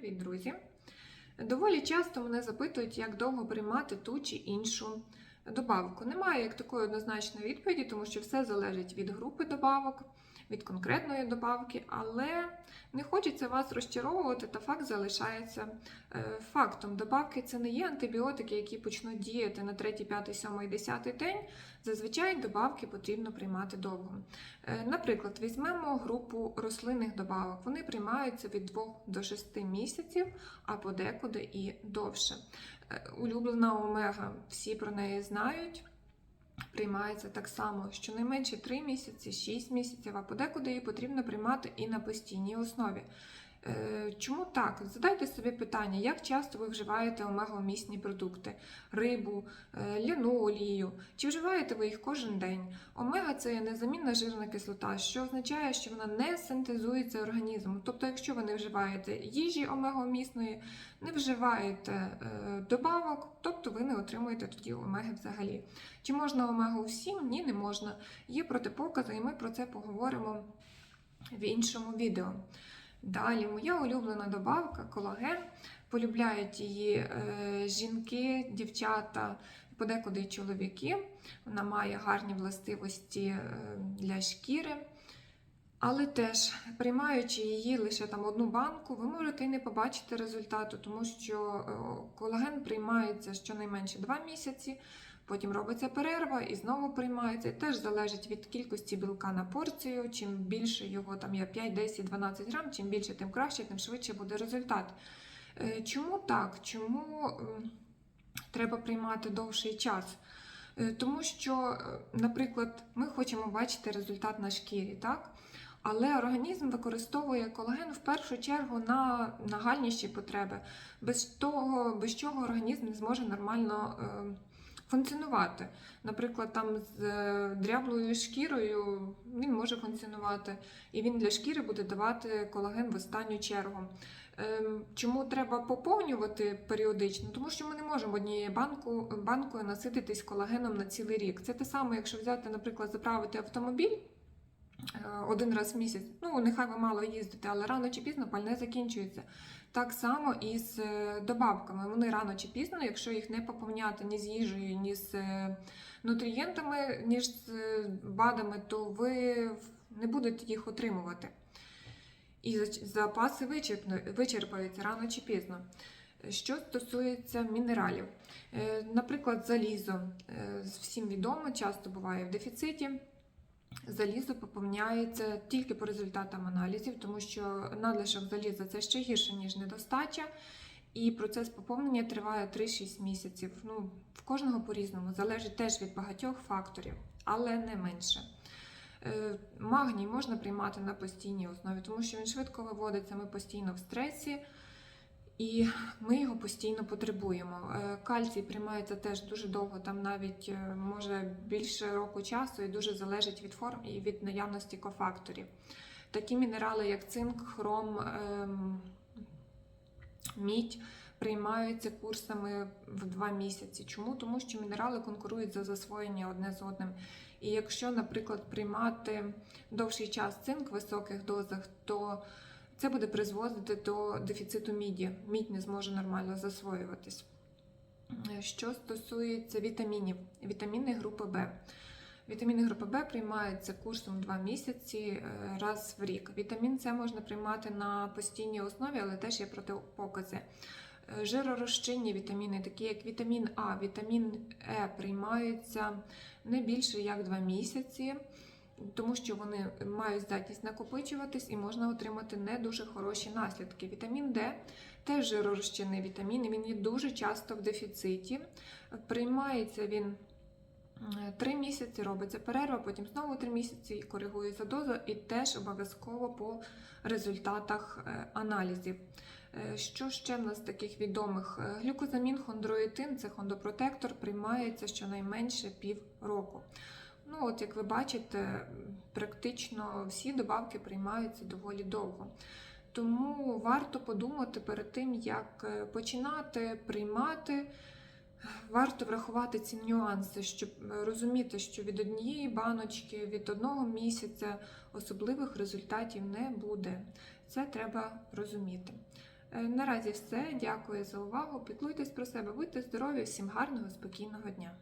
Привіт, друзі! Доволі часто мене запитують, як довго приймати ту чи іншу добавку. Немає як такої однозначної відповіді, тому що все залежить від групи добавок, від конкретної добавки, але не хочеться вас розчаровувати, та факт залишається е, фактом. Добавки це не є антибіотики, які почнуть діяти на 3, 5, 7, 10 день. Зазвичай добавки потрібно приймати довго. Е, Наприклад, візьмемо групу рослинних добавок. Вони приймаються від 2 до 6 місяців, а подекуди і довше. Е, Улюблена омега, всі про неї знають. Приймається так само, щонайменше 3 місяці, 6 місяців, а подекуди її потрібно приймати і на постійній основі. Е, Чому так? Задайте собі питання, як часто ви вживаєте омеговмісні продукти, рибу, е, ляну олію, чи вживаєте ви їх кожен день? Омега це незамінна жирна кислота, що означає, що вона не синтезується організмом. Тобто, якщо ви не вживаєте їжі омеговмісної, не вживаєте е, добавок, тобто ви не отримуєте тоді омеги взагалі. Чи можна омегу всім? Ні, не можна. Є протипокази, і ми про це поговоримо в іншому відео. Далі, моя улюблена добавка колаген. Полюбляють її е, жінки, дівчата, подекуди й чоловіки. Вона має гарні властивості е, для шкіри. Але теж, приймаючи її лише там одну банку, ви можете і не побачити результату, тому що е, колаген приймається щонайменше 2 місяці, потім робиться перерва і знову приймається. Теж залежить від кількості білка на порцію. Чим більше його там є 5, 10, 12 грам, чим більше, тим краще, тим швидше буде результат. Е, Чому так? Чому треба приймати довший час? Е, Тому що, е, наприклад, ми хочемо бачити результат на шкірі, так? Але організм використовує колаген в першу чергу на нагальніші потреби, без того, без чого організм не зможе нормально е, функціонувати. Наприклад, там з е, дряблою шкірою він може функціонувати, і він для шкіри буде давати колаген в останню чергу. Ем, Чому треба поповнювати періодично? Тому що ми не можемо однією банкою насититись колагеном на цілий рік. Це те саме, якщо взяти, наприклад, заправити автомобіль. Е, Один раз в місяць, ну нехай ви мало їздите, але рано чи пізно пальне закінчується. Так само і з е, добавками. Вони рано чи пізно, якщо їх не поповняти ні з їжею, ні з е, нутрієнтами, ні з БАДами, то ви не будете їх отримувати. І запаси вичерпаються рано чи пізно. Що стосується мінералів, наприклад, залізо всім відомо, часто буває в дефіциті. Залізо поповняється тільки по результатам аналізів, тому що надлишок заліза це ще гірше, ніж недостача. І процес поповнення триває 3-6 місяців. Ну, в кожного по-різному, залежить теж від багатьох факторів, але не менше. Е, Магній можна приймати на постійній основі, тому що він швидко виводиться, ми постійно в стресі, і ми його постійно потребуємо. Е, Кальцій приймається теж дуже довго, там навіть е, може більше року часу, і дуже залежить від форм і від наявності кофакторів. Такі мінерали, як цинк, хром, ем, мідь. Приймаються курсами в два місяці. Чому? Тому що мінерали конкурують за засвоєння одне з одним. І якщо, наприклад, приймати довший час цинк в високих дозах, то це буде призводити до дефіциту міді. Мідь не зможе нормально засвоюватись. Е, Що стосується вітамінів, вітаміни групи Б. Вітаміни групи Б приймаються курсом 2 місяці е, раз в рік. Вітамін С можна приймати на постійній основі, але теж є протипокази. Е, Жиророзчинні вітаміни, такі як вітамін А, вітамін Е, приймаються не більше як 2 місяці, тому що вони мають здатність накопичуватись і можна отримати не дуже хороші наслідки. Вітамін Д теж жиророзчинний вітамін, він є дуже часто в дефіциті. Приймається він. е, Три місяці робиться перерва, потім знову три місяці коригується доза, і теж обов'язково по результатах е, аналізів. Е, Що ще в нас таких відомих? Глюкозамін, хондроїтин, це хондопротектор, приймається щонайменше півроку. Ну, от як ви бачите, практично всі добавки приймаються доволі довго. Тому варто подумати перед тим, як е, починати приймати. Варто врахувати ці нюанси, щоб е, розуміти, що від однієї баночки, від одного місяця особливих результатів не буде. Це треба розуміти. Е, Наразі все. Дякую за увагу. Піклуйтесь про себе, будьте здорові, всім гарного, спокійного дня.